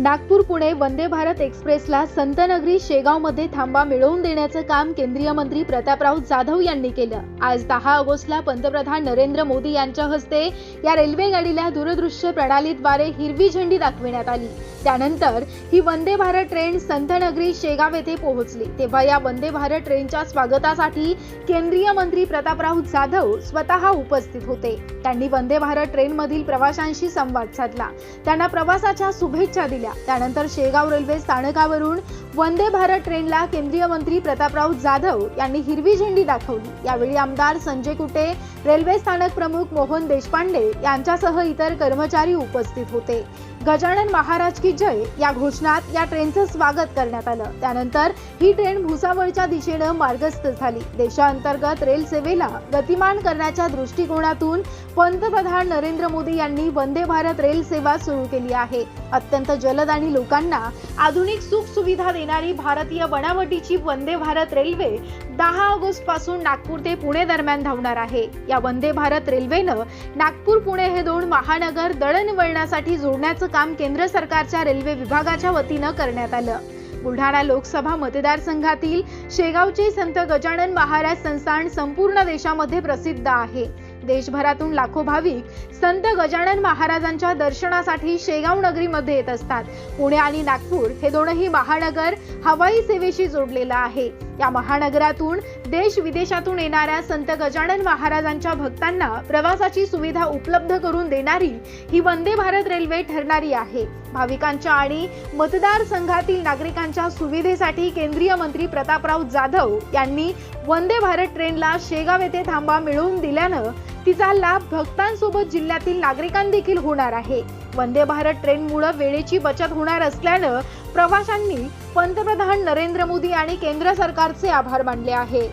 नागपूर पुणे वंदे भारत एक्सप्रेसला संतनगरी शेगावमध्ये थांबा मिळवून देण्याचं काम केंद्रीय मंत्री प्रतापराव जाधव यांनी केलं. आज दहा ऑगस्टला पंतप्रधान नरेंद्र मोदी यांच्या हस्ते या रेल्वे गाडीला दूरदृश्य प्रणालीद्वारे हिरवी झेंडी दाखविण्यात आली. त्यानंतर ही वंदे भारत ट्रेन संतनगरी शेगाव येथे पोहोचली. तेव्हा या वंदे भारत ट्रेनच्या स्वागतासाठी केंद्रीय मंत्री प्रतापराव जाधव स्वतः उपस्थित होते. त्यांनी वंदे भारत ट्रेनमधील प्रवाशांशी संवाद साधला. त्यांना प्रवासाच्या शुभेच्छा दिल्या. त्यानंतर शेगाव रेल्वे स्थानकावरून वंदे भारत ट्रेनला केंद्रीय मंत्री प्रतापराव जाधव यांनी हिरवी झेंडी दाखवली. यावेळी आमदार संजय कुटे रेल्वे स्थानक प्रमुख मोहन देशपांडे यांच्यासह इतर कर्मचारी उपस्थित होते. गजानन महाराज की जय या घोषणात या ट्रेनचं स्वागत करण्यात आलं. त्यानंतर ही ट्रेन भुसावळच्या दिशेनं मार्गस्थ झाली. देशांतर्गत रेल सेवेला गतिमान करण्याच्या दृष्टिकोनातून पंतप्रधान नरेंद्र मोदी यांनी वंदे भारत रेल सेवा सुरू केली आहे. अत्यंत जलद आणि लोकांना आधुनिक सुख सुविधा देणारी भारतीय बनावटीची वंदे भारत रेल्वे दहा ऑगस्टपासून नागपूर ते पुणे दरम्यान धावणार आहे. या वंदे भारत रेल्वेनं नागपूर पुणे हे दोन महानगर दळणवळणासाठी जोडण्याचं काम केंद्र सरकारच्या रेल्वे विभागाच्या वतीनं करण्यात आलं. बुलढाणा लोकसभा मतदारसंघातील शेगावचे संत गजानन महाराज संस्थान संपूर्ण देशामध्ये प्रसिद्ध आहे. देशभरातून लाखो भाविक संत गजानन महाराजांच्या दर्शनासाठी शेगाव नगरीमध्ये येत असतात. पुणे आणि नागपूर हे दोनही महानगर हवाई सेवेशी जोडलेलं आहे. या महानगरातून देश विदेशातून येणाऱ्या संत गजानन महाराजांच्या भक्तांना प्रवासाची सुविधा उपलब्ध करून देणारी ही वंदे भारत रेल्वे ठरणारी आहे. भाविकांच्या आणि मतदारसंघातील नागरिकांच्या सुविधेसाठी केंद्रीय मंत्री प्रतापराव जाधव यांनी वंदे भारत ट्रेनला शेगाव येथे थांबा मिळवून दिल्यानं तिचा लाभ भक्तांसोबत जिल्ह्यातील नागरिकांदेखील होणार आहे. वंदे भारत ट्रेनमुळं वेळेची बचत होणार असल्यानं प्रवाशांनी पंतप्रधान नरेंद्र मोदी आणि केंद्र सरकारचे आभार मानले आहे.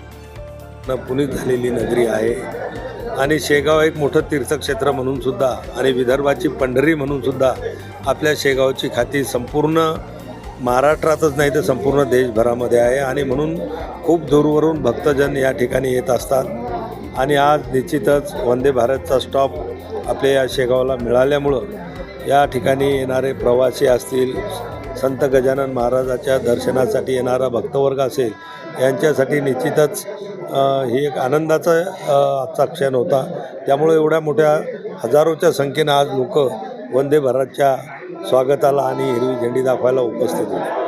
न पुनीत झालेली नगरी आहे आणि शेगाव एक मोठं तीर्थक्षेत्र म्हणून सुद्धा आणि विदर्भाची पंढरी म्हणून सुद्धा आपल्या शेगावची खाती संपूर्ण महाराष्ट्रातच नाही तर संपूर्ण देशभरामध्ये आहे. आणि म्हणून खूप दूरवरून भक्तजन या ठिकाणी येत असतात. आणि आज निश्चितच वंदे भारतचा स्टॉप आपल्या या शेगावला मिळाल्यामुळं या ठिकाणी येणारे प्रवासी असतील संत गजानन महाराजाच्या दर्शनासाठी येणारा भक्तवर्ग असेल यांच्यासाठी निश्चितच ही एक आनंदाचा आजचा क्षण होता. त्यामुळे एवढ्या मोठ्या हजारोच्या संख्येनं आज लोक वंदे भारतच्या स्वागताला आणि हिरवी झेंडी दाखवायला उपस्थित होते.